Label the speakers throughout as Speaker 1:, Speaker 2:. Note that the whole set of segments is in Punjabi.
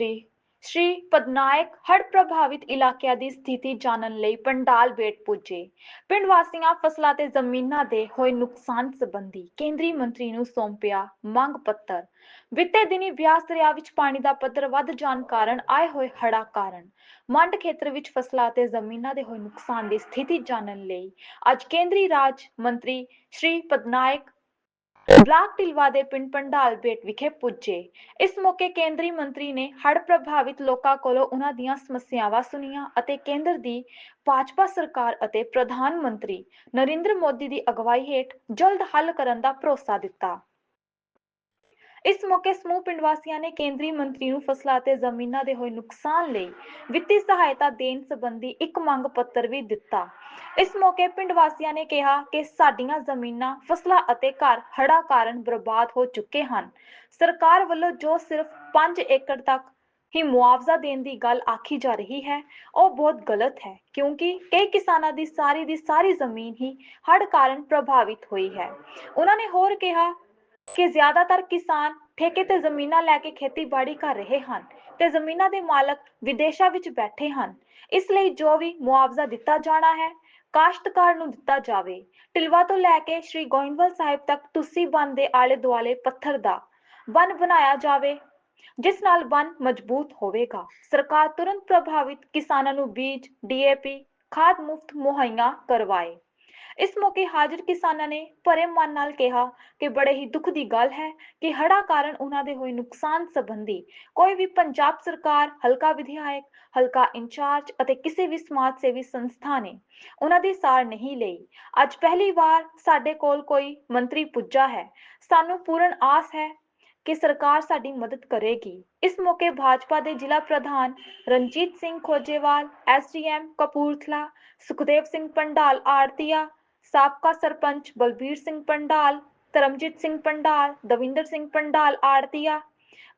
Speaker 1: ਮੰਤਰੀ ਸ਼੍ਰੀ ਪਦਨਾਇਕ ਹੜ੍ਹ ਪ੍ਰਭਾਵਿਤ ਇਲਾਕਿਆਂ ਦੀ ਸਥਿਤੀ ਜਾਣਨ ਲਈ ਪੰਡਾਲ ਬੇਟ ਪੁੱਜੇ। ਪਿੰਡ ਵਾਸੀਆਂ ਫਸਲਾਂ ਤੇ ਜ਼ਮੀਨਾਂ ਦੇ ਹੋਏ ਨੁਕਸਾਨ ਸੰਬੰਧੀ ਕੇਂਦਰੀ ਮੰਤਰੀ ਨੂੰ ਸੌਂਪਿਆ ਮੰਗ ਪੱਤਰ। ਬੀਤੇ ਦਿਨੀ ਬਿਆਸ ਦਰਿਆ ਵਿੱਚ ਪਾਣੀ ਦਾ ਪੱਧਰ ਵੱਧ ਜਾਣ ਕਾਰਨ ਆਏ ਹੋਏ ਹੜਾ ਕਾਰਨ ਮੰਡ ਖੇਤਰ ਵਿੱਚ ਫਸਲਾਂ ਤੇ ਜ਼ਮੀਨਾਂ ਦੇ ਹੋਏ ਨੁਕਸਾਨ ਦੀ ਸਥਿਤੀ ਜਾਣਨ ਲਈ ਅੱਜ ਕੇਂਦਰੀ ਰਾਜ ਮੰਤਰੀ ਸ਼੍ਰੀ ਪਦਨਾਇਕ ਬਲਾਕ ਟਿਲਵਾ ਦੇ ਪਿੰਡ ਪੰਡਾਲ ਬੇਟ ਵਿਖੇ ਪੁੱਜੇ। ਇਸ ਮੌਕੇ ਕੇਂਦਰੀ ਮੰਤਰੀ ਨੇ ਹੜ੍ਹ ਪ੍ਰਭਾਵਿਤ ਲੋਕਾਂ ਕੋਲੋਂ ਉਹਨਾਂ ਦੀਆਂ ਸਮੱਸਿਆਵਾਂ ਸੁਣੀਆਂ ਅਤੇ ਕੇਂਦਰ ਦੀ ਭਾਜਪਾ ਸਰਕਾਰ ਅਤੇ ਪ੍ਰਧਾਨ ਮੰਤਰੀ ਨਰਿੰਦਰ ਮੋਦੀ ਦੀ ਅਗਵਾਈ ਹੇਠ ਜਲਦ ਹੱਲ ਕਰਨ ਦਾ ਭਰੋਸਾ ਦਿੱਤਾ। ਇਸ ਮੌਕੇ ਸਮੂਹ ਪਿੰਡ ਵਾਸੀਆਂ ਨੇ ਕੇਂਦਰੀ ਮੰਤਰੀ ਨੂੰ ਫਸਲਾਂ ਅਤੇ ਜ਼ਮੀਨਾਂ ਦੇ ਹੋਏ ਨੁਕਸਾਨ ਲਈ ਵਿੱਤੀ ਸਹਾਇਤਾ ਦੇਣ ਸੰਬੰਧੀ ਇੱਕ ਮੰਗ ਪੱਤਰ ਵੀ ਦਿੱਤਾ। ਇਸ ਮੌਕੇ ਪਿੰਡ ਵਾਸੀਆਂ ਨੇ ਕਿਹਾ ਕਿ ਸਾਡੀਆਂ ਜ਼ਮੀਨਾਂ, ਫਸਲਾਂ ਅਤੇ ਘਰ ਹੜ੍ਹਾਂ ਕਾਰਨ ਬਰਬਾਦ ਹੋ ਚੁੱਕੇ ਹਨ। ਸਰਕਾਰ ਵੱਲੋਂ ਜੋ ਸਿਰਫ 5 ਏਕੜ ਤੱਕ ਹੀ ਮੁਆਵਜ਼ਾ ਦੇਣ ਦੀ ਗੱਲ ਆਖੀ ਜਾ ਰਹੀ ਹੈ, ਉਹ ਬਹੁਤ ਗਲਤ ਹੈ, ਕਿਉਂਕਿ ਕਈ ਕਿਸਾਨਾਂ ਦੀ ਸਾਰੀ ਦੀ ਸਾਰੀ ਜ਼ਮੀਨ ਹੀ ਹੜ੍ਹ ਕਾਰਨ ਪ੍ਰਭਾਵਿਤ ਹੋਈ ਹੈ। ਉਹਨਾਂ ਨੇ ਹੋਰ ਕਿਹਾ ਕਿ ਜ਼ਿਆਦਾਤਰ ਕਿਸਾਨ ਠੇਕੇ ਤੇ ਜ਼ਮੀਨਾਂ ਲੈ ਕੇ ਖੇਤੀਬਾੜੀ ਕਰ ਰਹੇ ਹਨ ਤੇ ਜ਼ਮੀਨਾਂ ਦੇ ਮਾਲਕ ਵਿਦੇਸ਼ਾਂ ਵਿੱਚ ਬੈਠੇ ਹਨ। ਇਸ ਲਈ ਜੋ ਵੀ ਮੁਆਵਜ਼ਾ ਦਿੱਤਾ ਜਾਣਾ ਹੈ, ਕਾਸ਼ਤਕਾਰ ਨੂੰ ਦਿੱਤਾ ਜਾਵੇ। ਟਿਲਵਾ ਤੋਂ ਲੈ ਕੇ ਸ਼੍ਰੀ ਗੋਇੰਦਵਾਲ ਸਾਹਿਬ ਤੱਕ ਤੁਸੀਂ ਬੰਨ ਦੇ ਆਲੇ ਦੁਆਲੇ ਪੱਥਰ ਦਾ ਬੰਨ ਬਣਾਇਆ ਜਾਵੇ, ਜਿਸ ਨਾਲ ਬੰਨ ਮਜ਼ਬੂਤ ਹੋਵੇਗਾ। ਸਰਕਾਰ ਤੁਰੰਤ ਪ੍ਰਭਾਵਿਤ ਕਿਸਾਨਾਂ ਨੂੰ ਬੀਜ ਡੀਏਪੀ ਖਾਦ ਮੁਫਤ ਮੁਹੱਈਆ ਕਰਵਾਏ। ਇਸ ਮੌਕੇ ਹਾਜ਼ਰ ਕਿਸਾਨਾਂ ਨੇ ਭਰੇ ਮਨ ਨਾਲ ਕਿਹਾ ਕਿ ਬੜੇ ਹੀ ਦੁੱਖ ਦੀ ਗੱਲ ਹੈ ਕਿ ਹੜਾ ਕਾਰਨ ਉਹਨਾਂ ਦੇ ਹੋਏ ਨੁਕਸਾਨ ਸੰਬੰਧੀ ਕੋਈ ਵੀ ਪੰਜਾਬ ਸਰਕਾਰ, ਹਲਕਾ ਵਿਧਾਇਕ, ਹਲਕਾ ਇੰਚਾਰਜ ਅਤੇ ਕਿਸੇ ਵੀ ਸਮਾਜ ਸੇਵੀ ਸੰਸਥਾ ਨੇ ਉਹਨਾਂ ਦੀ ਸਾਰ ਨਹੀਂ ਲਈ। ਅੱਜ ਪਹਿਲੀ ਵਾਰ ਸਾਡੇ ਕੋਲ ਕੋਈ ਮੰਤਰੀ ਪੁੱਜਾ ਹੈ। ਸਾਨੂੰ ਪੂਰਨ ਆਸ ਹੈ ਕਿ ਸਰਕਾਰ ਸਾਡੀ ਮਦਦ ਕਰੇਗੀ। ਇਸ ਮੌਕੇ ਭਾਜਪਾ ਦੇ ਜ਼ਿਲ੍ਹਾ ਪ੍ਰਧਾਨ ਰਣਜੀਤ ਸਿੰਘ ਖੋਜੇਵਾਲ ਐਸਡੀਐਮ ਕਪੂਰਥਲਾ, ਸੁਖਦੇਵ ਸਿੰਘ ਪੰਡਾਲ ਆੜਤੀਆ ਸਾਬਕਾ ਸਰਪੰਚ ਬਲਬੀਰ ਸਿੰਘ ਪੰਡਾਲ ਧਰਮਜੀਤ ਸਿੰਘ ਪੰਡਾਲ, ਦਵਿੰਦਰ ਸਿੰਘ ਪੰਡਾਲ ਆੜਤੀਆ,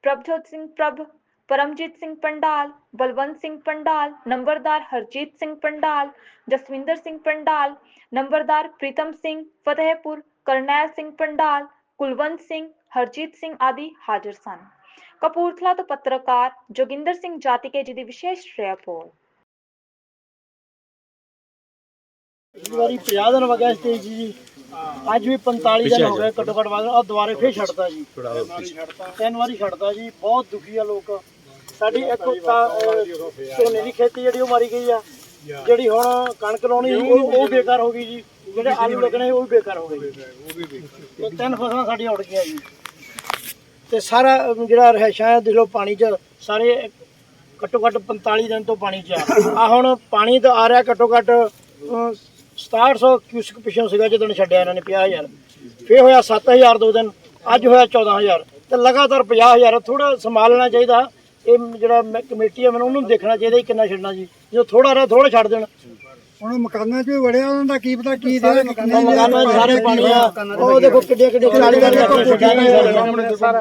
Speaker 1: ਪ੍ਰਭਜੋਤ ਸਿੰਘ ਪ੍ਰਭ, ਪਰਮਜੀਤ ਸਿੰਘ ਪੰਡਾਲ, ਬਲਵੰਤ ਸਿੰਘ ਪੰਡਾਲ, ਨੰਬਰਦਾਰ ਹਰਜੀਤ ਸਿੰਘ ਪੰਡਾਲ, ਜਸਵਿੰਦਰ ਸਿੰਘ ਪੰਡਾਲ, ਨੰਬਰਦਾਰ ਪ੍ਰੀਤਮ ਸਿੰਘ ਫਤਿਹਪੁਰ, ਕਰਨੈਲ ਸਿੰਘ ਪੰਡਾਲ, ਕੁਲਵੰਤ ਸਿੰਘ, ਹਰਜੀਤ ਸਿੰਘ ਆਦਿ ਹਾਜ਼ਰ ਸਨ। ਕਪੂਰਥਲਾ ਤੋਂ ਪੱਤਰਕਾਰ ਜੋਗਿੰਦਰ ਸਿੰਘ ਜਾਤੀਕੇ ਜੀ ਦੀ ਵਿਸ਼ੇਸ਼ ਰਿਪੋਰਟ।
Speaker 2: ਇਸ ਵਾਰੀ 50 ਦਿਨ ਗਏ ਸਟੇਜ ਜੀ ਅੱਜ ਵੀ 45 ਦਿਨ ਹੋ ਗਏ ਘੱਟੋ ਘੱਟ ਵਾਰ ਆ ਦੁਬਾਰੇ ਫੇਰ ਛੱਡਤਾ ਜੀ ਤਿੰਨ ਵਾਰੀ ਛੱਡਤਾ ਜੀ ਬਹੁਤ ਦੁਖੀ ਆ ਲੋਕ ਸਾਡੀ ਇੱਕ ਤਾਂ ਅਹ, ਝੋਨੇ ਦੀ ਖੇਤੀ ਜਿਹੜੀ ਉਹ ਮਾਰੀ ਗਈ ਆ ਜਿਹੜੀ ਹੁਣ ਕਣਕ ਲਾਉਣੀ ਸੀ ਉਹ ਉਹ ਬੇਕਾਰ ਹੋ ਗਈ ਜੀ ਜਿਹੜੇ ਆਲੂ ਲੱਗਣੇ ਸੀ ਉਹ ਵੀ ਬੇਕਾਰ ਹੋ ਗਏ ਤੇ ਤਿੰਨ ਫਸਲਾਂ ਸਾਡੀਆਂ ਉੜ ਗਈਆਂ ਜੀ ਤੇ ਸਾਰਾ ਜਿਹੜਾ ਰਹਿਸ਼ਾਂ ਦੇਖ ਲਓ ਪਾਣੀ 'ਚ ਸਾਰੇ ਘੱਟੋ ਘੱਟ 45 ਦਿਨ ਤੋਂ ਪਾਣੀ 'ਚ ਆ ਹੁਣ ਪਾਣੀ ਤਾਂ ਆ ਰਿਹਾ ਘੱਟੋ ਘੱਟ 6700 ਕਿਊਸਕ ਪਿਛੋਂ ਸੀਗਾ ਜਦੋਂ ਛੱਡਿਆ ਇਹਨਾਂ ਨੇ 50000 ਫੇਰ ਹੋਇਆ 7000 ਦੋ ਦਿਨ ਅੱਜ ਹੋਇਆ 14000 ਤੇ ਲਗਾਤਾਰ 50000 ਥੋੜਾ ਸੰਭਾਲਣਾ ਚਾਹੀਦਾ। ਇਹ ਜਿਹੜਾ ਕਮੇਟੀ ਹੈ ਮੈਨੂੰ ਉਹਨੂੰ ਦੇਖਣਾ ਚਾਹੀਦਾ ਕਿੰਨਾ ਛੱਡਣਾ ਜੀ। ਜੋ ਥੋੜਾ ਰਿਹਾ ਥੋੜਾ ਛੱਡ ਦੇਣ।
Speaker 3: ਹੁਣ ਮਕਾਨਾਂ 'ਚ ਵੀ ਵੜਿਆ ਉਹਨਾਂ ਦਾ ਕੀ ਪਤਾ ਕੀ ਦੇ
Speaker 2: ਮਕਾਨਾਂ ਸਾਰੇ ਪਾਣੀ ਆ। ਉਹ ਦੇਖੋ ਕਿੱਡੀਆਂ ਕਿੱਡੀਆਂ 40 40 ਸਾਰਾ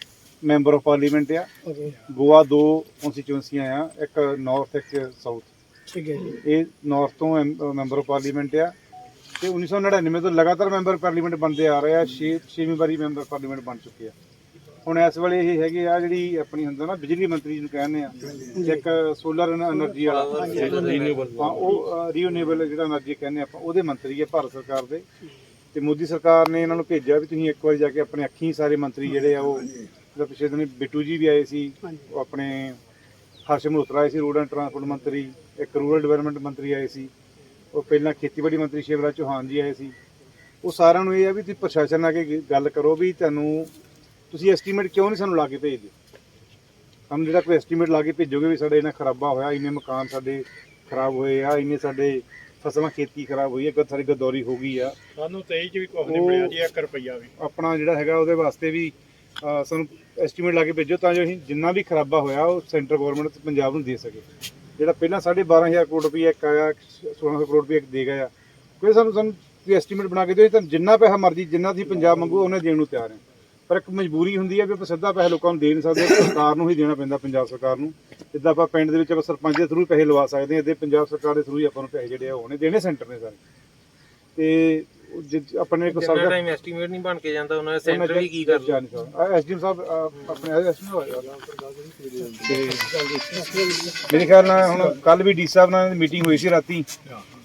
Speaker 4: ਮੈਂਬਰ ਆਫ ਪਾਰਲੀਮੈਂਟ ਆ। ਗੋਆ ਦੋ ਕਨਸਟੀਚੁਐਂਸੀਆਂ ਆ ਇੱਕ ਨਾਰਥ ਇੱਕ ਸਾਊਥ ਇਹ ਨਾਰਥ ਤੋਂ ਮੈਂਬਰ ਆਫ ਪਾਰਲੀਮੈਂਟ ਆ। ਤੇ 1999 ਤੋਂ ਲਗਾਤਾਰ ਮੈਂਬਰ ਪਾਰਲੀਮੈਂਟ ਬਣਦੇ ਆ ਰਹੇ ਆ 6 6ਵੀਂ ਵਾਰੀ ਮੈਂਬਰ ਪਾਰਲੀਮੈਂਟ ਬਣ ਚੁੱਕੇ ਆ। ਹੁਣ ਇਸ ਵੇਲੇ ਇਹ ਹੈਗੇ ਆ ਜਿਹੜੀ ਆਪਣੀ ਹੁੰਦਾ ਨਾ ਬਿਜਲੀ ਮੰਤਰੀ ਜੀ ਨੂੰ ਕਹਿੰਦੇ ਆ ਇੱਕ ਸੋਲਰ એનર્ਜੀ ਵਾਲਾ। ਰੀਨਿਊਏਬਲ ਉਹ ਰੀਨਿਊਏਬਲ ਜਿਹੜਾ એનર્ਜੀ ਕਹਿੰਦੇ ਆਪਾਂ ਉਹਦੇ ਮੰਤਰੀ ਆ ਭਾਰਤ ਸਰਕਾਰ ਦੇ। ਤੇ ਮੋਦੀ ਸਰਕਾਰ ਨੇ ਇਹਨਾਂ ਨੂੰ ਭੇਜਿਆ ਵੀ ਤੁਸੀਂ ਇੱਕ ਵਾਰੀ ਜਾ ਕੇ ਆਪਣੇ ਅੱਖੀਂ ਸਾਰੇ ਮੰਤਰੀ ਜਿਹੜੇ ਆ ਉਹ ਜਿਹੜਾ ਪਿਛਲੇ ਦਿਨ ਬਿੱਟੂ ਜੀ ਵੀ ਆਏ ਸੀ ਉਹ ਆਪਣੇ ਹਰਸ਼ ਮਲਹੋਤਰਾ ਆਏ ਸੀ ਰੋਡ ਐਂਡ ਟਰਾਂਸਪੋਰਟ ਮੰਤਰੀ ਇੱਕ ਰੂਰਲ ਡਿਵੈਲਪਮੈਂਟ ਮੰਤਰੀ ਆਏ ਸੀ ਉਹ ਪਹਿਲਾਂ ਖੇਤੀਬਾੜੀ ਮੰਤਰੀ ਸ਼ਿਵਰਾਜ ਚੌਹਾਨ ਜੀ ਆਏ ਸੀ। ਉਹ ਸਾਰਿਆਂ ਨੂੰ ਇਹ ਆ ਵੀ ਤੁਸੀਂ ਪ੍ਰਸ਼ਾਸਨ ਨਾਲ ਕੇ ਗੱਲ ਕਰੋ ਵੀ ਤੁਹਾਨੂੰ ਤੁਸੀਂ ਐਸਟੀਮੇਟ ਕਿਉਂ ਨਹੀਂ ਸਾਨੂੰ ਲਾ ਕੇ ਭੇਜਦੇ? ਸਾਨੂੰ ਜਿਹੜਾ ਕੋਈ ਐਸਟੀਮੇਟ ਲਾ ਕੇ ਭੇਜੋਗੇ ਵੀ ਸਾਡੇ ਇਹਨਾਂ ਖਰਾਬਾ ਹੋਇਆ ਇੰਨੇ ਮਕਾਨ ਸਾਡੇ ਖਰਾਬ ਹੋਏ ਆ ਇੰਨੇ ਸਾਡੇ ਫਸਲਾਂ ਖੇਤੀ ਖਰਾਬ ਹੋਈ ਹੈ ਗੱਦ ਸਾਡੀ ਗਦੌਰੀ ਹੋ ਗਈ ਆ।
Speaker 5: ਸਾਨੂੰ 23 ਚ ਵੀ ਕੁਝ ਨਹੀਂ ਮਿਲਿਆ ਜੀ 1 ਰੁਪਈਆ ਵੀ।
Speaker 4: ਆਪਣਾ ਜਿਹੜਾ ਹੈਗਾ ਉਹਦੇ ਵਾਸਤੇ ਵੀ ਸਾਨੂੰ ਐਸਟੀਮੇਟ ਲਾ ਕੇ ਭੇਜੋ ਤਾਂ ਜੋ ਅਸੀਂ ਜਿੰਨਾ ਵੀ ਖਰਾਬਾ ਹੋਇਆ, ਉਹ ਸੈਂਟਰ ਗਵਰਨਮੈਂਟ ਪੰਜਾਬ ਨੂੰ ਦੇ ਸਕੇ। ਜਿਹੜਾ ਪਹਿਲਾਂ 12500 ਕਰੋੜ ਰੁਪਏ ਇੱਕ ਆਇਆ 1600 ਕਰੋੜ ਰੁਪਏ ਇੱਕ ਦੇ ਗਿਆ। ਕੋਈ ਸਾਨੂੰ ਸਾਨੂੰ ਕੋਈ ਐਸਟੀਮੇਟ ਬਣਾ ਕੇ ਦਿਓ ਤਾਂ ਜਿੰਨਾ ਪੈਸਾ ਮਰਜ਼ੀ, ਜਿੰਨਾ ਤੁਸੀਂ ਪੰਜਾਬ ਮੰਗੋ ਉਹਨੇ ਦੇਣ ਨੂੰ ਤਿਆਰ ਹੈ। ਪਰ ਇੱਕ ਮਜਬੂਰੀ ਹੁੰਦੀ ਹੈ ਵੀ ਆਪਾਂ ਸਿੱਧਾ ਪੈਸਾ ਲੋਕਾਂ ਨੂੰ ਦੇ ਨਹੀਂ ਸਕਦੇ, ਸਰਕਾਰ ਨੂੰ ਹੀ ਦੇਣਾ ਪੈਂਦਾ, ਪੰਜਾਬ ਸਰਕਾਰ ਨੂੰ। ਜਿੱਦਾਂ ਆਪਾਂ ਪਿੰਡ ਦੇ ਵਿੱਚ ਆਪਾਂ ਸਰਪੰਚ ਦੇ ਥਰੂ ਪੈਸੇ ਲਵਾ ਸਕਦੇ ਹਾਂ ਤੇ ਪੰਜਾਬ ਸਰਕਾਰ ਦੇ ਥਰੂ ਹੀ ਆਪਾਂ ਨੂੰ ਪੈਸੇ ਜਿਹੜੇ ਆ ਉਹਨੇ ਦੇਣੇ ਸੈਂਟਰ ਨੇ ਸਾਰੇ। ਤੇ ਉਹ ਜਿ- ਆਪਣੇ ਇੱਕ
Speaker 6: ਜਿੰਨਾ
Speaker 4: ਸਰਕਾਰ
Speaker 6: ਟਾਈਮ ਐਸਟੀਮੇਟ ਨਹੀਂ ਬਣ ਕੇ ਜਾਂਦਾ ਉਹਨਾਂ ਦਾ ਸੈਂਟਰ ਵੀ ਕੀ ਕਰਦਾ
Speaker 4: ਐਸਡੀਐਮ ਸਾਹਿਬ ਅਹ, ਆਪਣੇ ਐਸਡੀਐਮ ਮੇਰੇ ਖਿਆਲ ਨਾਲ ਹੁਣ ਕੱਲ ਵੀ ਡੀ ਸਾਹਿਬ ਨਾਲ ਮੀਟਿੰਗ ਹੋਈ ਸੀ ਰਾਤੀ।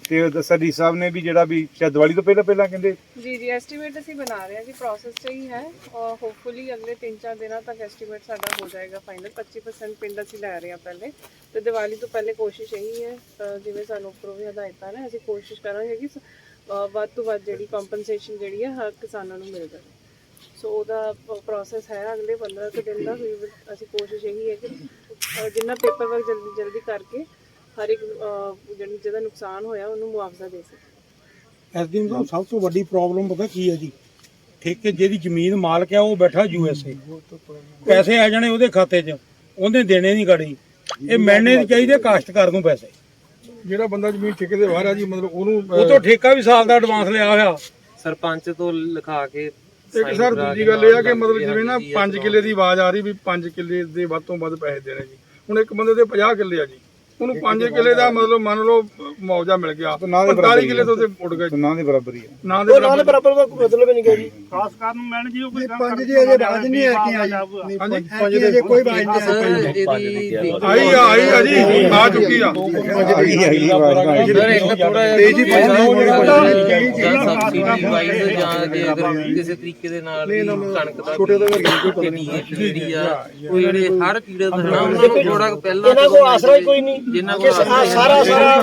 Speaker 4: ਤੇ ਉਹ ਦੱਸਿਆ ਡੀ ਸਾਹਿਬ ਨੇ ਵੀ ਜਿਹੜਾ ਵੀ ਸ਼ਾਇਦ ਦੀਵਾਲੀ ਤੋਂ ਪਹਿਲਾਂ ਪਹਿਲਾਂ ਕਹਿੰਦੇ
Speaker 7: ਜੀ ਜੀ ਐਸਟੀਮੇਟ ਅਸੀਂ ਬਣਾ ਰਹੇ ਹਾਂ ਜੀ ਪ੍ਰੋਸੈਸ 'ਚ ਹੀ ਹੈ। ਔਰ ਹੋਪਫੁਲੀ ਅਗਲੇ 3-4 ਦਿਨਾਂ ਤੱਕ ਐਸਟੀਮੇਟ ਸਾਡਾ ਹੋ ਜਾਏਗਾ ਫਾਈਨਲ 25% ਪਿੰਡ ਅਸੀਂ ਲੈ ਰਹੇ ਹਾਂ ਪਹਿਲੇ। ਤੇ ਦੀਵਾਲੀ ਤੋਂ ਪਹਿਲੇ ਕੋਸ਼ਿਸ਼ ਇਹੀ ਹੈ ਅ, ਜਿਵੇਂ ਸਾਨੂੰ ਉੱਪਰੋਂ ਵੀ ਹਦਾਇਤਾਂ ਨੇ ਅਸੀਂ ਕੋਸ਼ਿਸ਼ ਕਰਾਂਗੇ ਕਿ ਸ- ਵੱਧ ਤੋਂ ਵੱਧ ਜਿਹੜੀ ਕੰਪਨਸੇਸ਼ਨ ਜਿਹੜੀ ਹੈ ਹਰ ਕਿਸਾਨਾਂ ਨੂੰ ਮਿਲ ਜਾਵੇ ਸੋ ਉਹਦਾ ਪ੍ਰੋਸੈਸ ਹੈ ਅਗਲੇ 15 ਕੁ ਦਿਨ ਦਾ ਅਸੀਂ ਕੋਸ਼ਿਸ਼ ਇਹੀ ਹੈ ਕਿ ਜਿੰਨਾ ਪੇਪਰ ਵਰਕ ਜਲਦੀ ਜਲਦੀ ਕਰਕੇ ਹਰ ਇੱਕ ਜਿਹੜੀ ਜਿਹਦਾ ਨੁਕਸਾਨ ਹੋਇਆ, ਉਹਨੂੰ ਮੁਆਵਜ਼ਾ ਦੇ ਸਕੀਏ।
Speaker 8: ਐਸਡੀਐਮ ਸਾਹਿਬ ਸਭ ਤੋਂ ਵੱਡੀ ਪ੍ਰੋਬਲਮ ਪਤਾ ਕੀ ਹੈ ਜੀ? ਠੇਕੇ ਜਿਹਦੀ ਜ਼ਮੀਨ ਮਾਲਕ ਹੈ, ਉਹ ਬੈਠਾ ਯੂਐਸਏ ਪੈਸੇ ਆ ਜਾਣੇ ਉਹਦੇ ਖਾਤੇ 'ਚ, ਉਹਨੇ ਦੇਣੇ ਨਹੀਂ ਗਾੜੀ। ਇਹ ਮਿਲਣੇ ਚਾਹੀਦੇ ਕਾਸ਼ਤਕਾਰ ਨੂੰ ਪੈਸੇ।
Speaker 9: ਜਿਹੜਾ ਬੰਦਾ ਜ਼ਮੀਨ ਠੇਕੇ ਦੇ ਬਾਹਰ ਆ ਜੀ ਮਤਲਬ ਉਹਨੂੰ
Speaker 8: ਉਹ ਤੋਂ ਠੇਕਾ ਵੀ ਸਾਲ ਦਾ ਐਡਵਾਂਸ ਲਿਆ ਹੋਇਆ।
Speaker 6: ਸਰਪੰਚ ਤੋਂ ਲਿਖਾ ਕੇ
Speaker 9: ਇੱਕ ਸਰ ਦੂਜੀ ਗੱਲ ਇਹ ਆ ਕਿ ਮਤਲਬ ਜਿਵੇਂ ਨਾ 5 ਕਿੱਲੇ ਦੀ ਆਵਾਜ਼ ਆ ਰਹੀ ਵੀ 5 ਕਿੱਲੇ ਦੇ ਵੱਧ ਤੋਂ ਵੱਧ ਪੈਸੇ ਦੇਣੇ ਜੀ। ਹੁਣ ਇੱਕ ਬੰਦੇ ਦੇ 50 ਕਿੱਲੇ ਆ ਜੀ। ਉਹਨੂੰ 5 ਕਿੱਲੇ ਦਾ ਮਤਲਬ ਮੰਨ ਲਓ ਮੁਆਵਜ਼ਾ ਮਿਲ ਗਿਆ।
Speaker 4: ਨਾ ਦੇ
Speaker 9: 45 ਕਿੱਲੇ ਤੋਂ ਤੇ ਉੱਡ ਗਏ।
Speaker 4: ਨਾ ਦੇ ਬਰਾਬਰ ਹੀ। ਹੈ
Speaker 9: ਨਾ ਦੇ
Speaker 2: ਉਹ ਨਾਲ ਬਰਾਬਰ। ਦਾ ਕੋਈ ਮਤਲਬ ਹੀ ਨਹੀਂ ਗਿਆ ਜੀ
Speaker 9: ਖਾਸ ਕਾਰਨ ਮਿਲਣ ਜੀ ਉਹ ਕੋਈ
Speaker 10: ਪੰਜ ਜੀ ਅਜੇ ਬਾਜ ਨਹੀਂ ਹੈ ਕਿ ਆਈ। ਨਹੀਂ ਪੰਜ ਪੰਜ ਦੀ ਅਜੇ ਕੋਈ ਬਾਜ ਨਹੀਂ
Speaker 6: ਇਹਦੀ
Speaker 9: ਆਈ ਆ ਆਈ ਆ ਜੀ ਆ ਚੁੱਕੀ ਆ।
Speaker 6: ਸਰ ਇੱਕ ਥੋੜਾ ਵਾਈਜ਼ ਜਾਂ ਜੇ ਅਗਰ ਕਿਸੇ ਤਰੀਕੇ ਦੇ ਨਾਲ ਵੀ ਕਣਕ ਦਾ ਛੋਟੇ ਤੋਂ ਜਿਹੜੀ ਆ ਉਹ ਜਿਹੜੇ ਹਰ ਕੀੜੇ ਦਾ ਨਾ ਉਹਨਾਂ ਨੂੰ ਥੋੜਾ ਪਹਿਲਾਂ
Speaker 2: ਇਹਨਾਂ ਕੋਲ ਆਸਰਾ ਹੀ ਕੋਈ ਨਹੀਂ।
Speaker 6: ਜਿੰਨਾ
Speaker 2: ਕਿ
Speaker 6: ਕੋਲ
Speaker 2: ਸਾਰਾ ਸਾਰਾ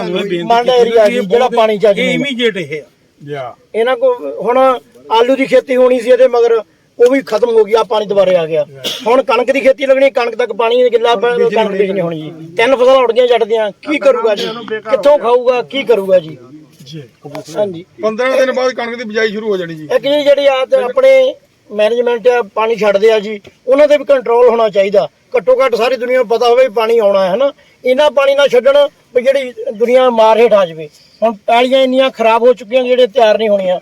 Speaker 2: ਮੰਡ ਏਰੀਆ ਜੀ ਜਿਹੜਾ ਪਾਣੀ ਚ ਆ
Speaker 8: ਇਹ
Speaker 2: ਜੀ
Speaker 8: ਇਮੀਡੀਏਟ ਇਹ ਆ।
Speaker 2: ਇਹਨਾਂ ਕੋ ਹੁਣ ਆਲੂ ਦੀ ਖੇਤੀ ਹੋਣੀ ਸੀ ਇਹਦੇ ਮਗਰ ਉਹ ਵੀ ਖਤਮ ਹੋ ਗਿਆ ਪਾਣੀ ਦੁਬਾਰੇ ਆ ਗਿਆ। ਹੁਣ ਕਣਕ ਦੀ ਖੇਤੀ ਲੱਗਣੀ ਕਣਕ ਤੱਕ ਪਾਣੀ ਗਿੱਲਾ ਕਣਕ ਬੀਜਣੀ ਹੋਣੀ ਜੀ। ਤਿੰਨ ਫਸਲਾਂ ਉੱਡ ਗਈਆਂ ਜੱਟ ਦੀਆਂ ਕੀ ਕਰੂਗਾ ਜੀ? ਕਿੱਥੋਂ ਖਾਊਗਾ ਕੀ ਕਰੂਗਾ ਜੀ? ਹਾਂਜੀ।
Speaker 9: 15 ਦਿਨ ਬਾਅਦ ਕਣਕ ਦੀ ਬਿਜਾਈ ਸ਼ੁਰੂ ਹੋ ਜਾਣੀ ਜੀ।
Speaker 2: ਇੱਕ ਜੀ ਜਿਹੜੀ ਆ ਤੇ ਆਪਣੇ ਮੈਨੇਜਮੈਂਟ ਆ ਪਾਣੀ ਛੱਡਦੇ ਆ ਜੀ ਉਹਨਾਂ ਤੇ ਵੀ ਕੰਟਰੋਲ ਹੋਣਾ ਚਾਹੀਦਾ। ਘੱਟੋ ਘੱਟ ਸਾਰੀ ਦੁਨੀਆ ਨੂੰ ਪਤਾ ਹੋਵੇ ਪਾਣੀ ਆਉਣਾ ਹੈ ਨਾ ਇੰਨਾ ਪਾਣੀ ਨਾ ਛੱਡਣ ਵੀ ਜਿਹੜੀ ਦੁਨੀਆ ਮਾਰ ਹੇਠ ਆ ਜਾਵੇ। ਹੁਣ ਪੈਲੀਆਂ ਇੰਨੀਆਂ ਖਰਾਬ ਹੋ ਚੁੱਕੀਆਂ ਜਿਹੜੇ ਤਿਆਰ ਨਹੀਂ ਹੋਣੀਆਂ।